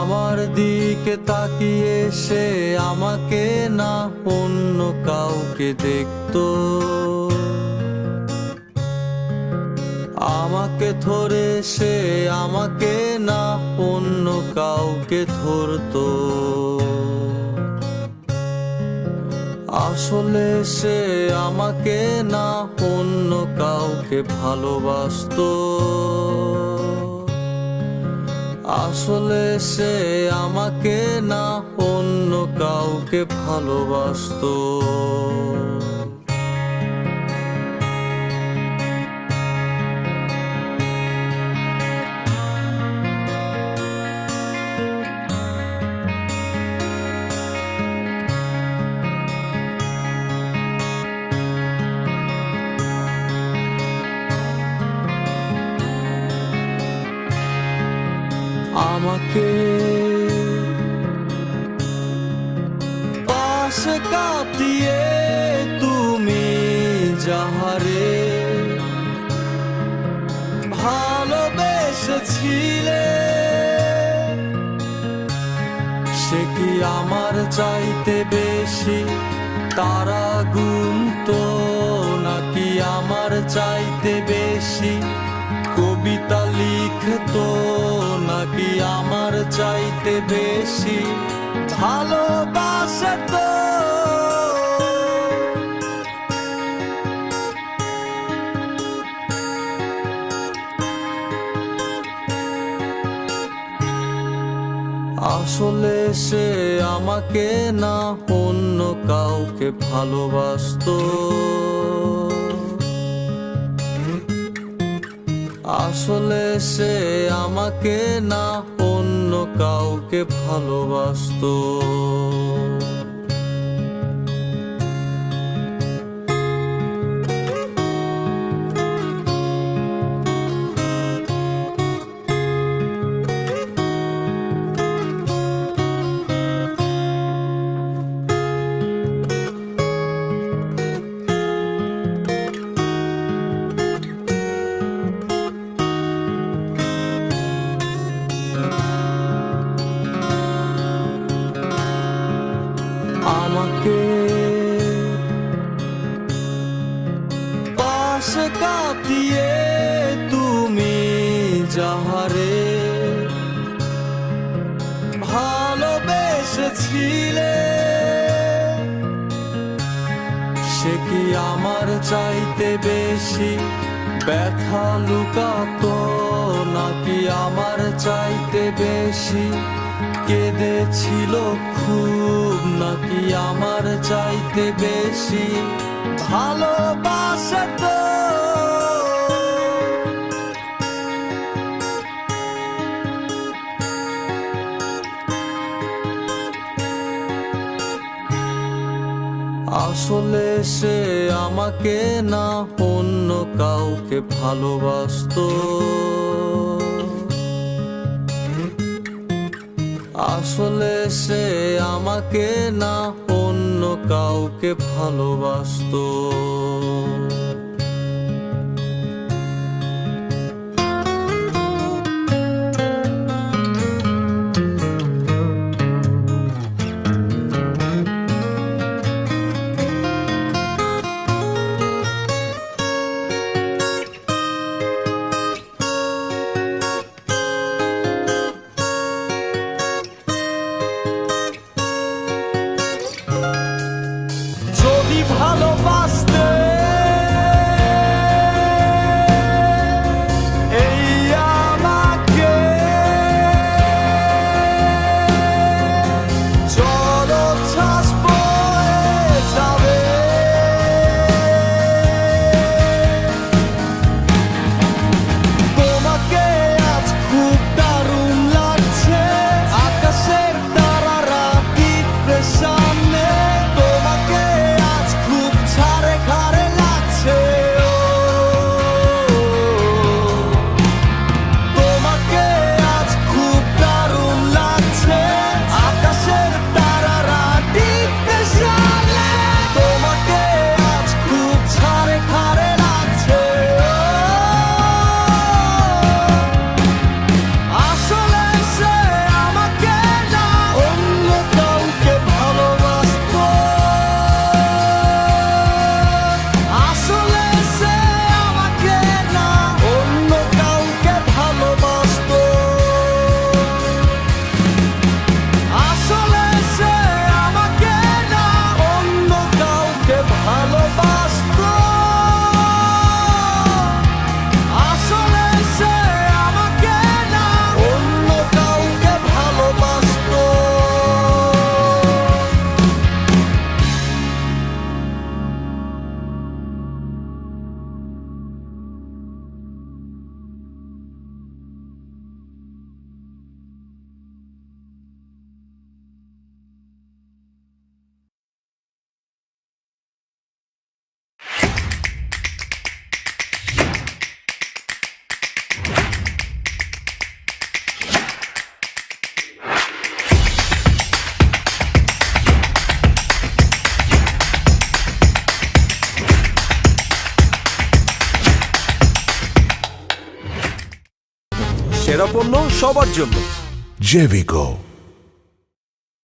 আমার দিকে তাকিয়ে সে আমাকে না অন্য কাউকে দেখতো। আমাকে ধরে সে আমাকে না অন্য কাউকে ধরতো। আসলে সে আমাকে না অন্য কাউকে ভালোবাসতো। আসলে সে আমাকে না অন্য কাউকে ভালোবাসতো। আমাকে। পাশে কাটিয়ে তুমি যাহারে, ভালোবেসেছিলে। সে কি আমার চাইতে বেশি তারা গুনতো, নাকি আমার চাইতে বেশি কবিতা লিখতো? নাকি আমার চাইতে বেশি ভালোবাসতো আসলে সে আমাকে না অন্য কাউকে ভালোবাসতো। আসলে সে আমাকে না অন্য কাউকে ভালোবাসতো। কাটিয়ে তুমি যাহারে। ভালোবেসেছিলে। সে কি আমার চাইতে বেশি ব্যথা লুকাতো, নাকি আমার চাইতে বেশি কেঁদেছিল খুব? নাকি আমার চাইতে বেশি ভালোবাসতো আসলে সে আমাকে না অন্য কাউকে ভালোবাসতো। আসলে সে আমাকে না অন্য কাউকে ভালোবাসতো। সেরা পণ্য সবার জন্য। Jevico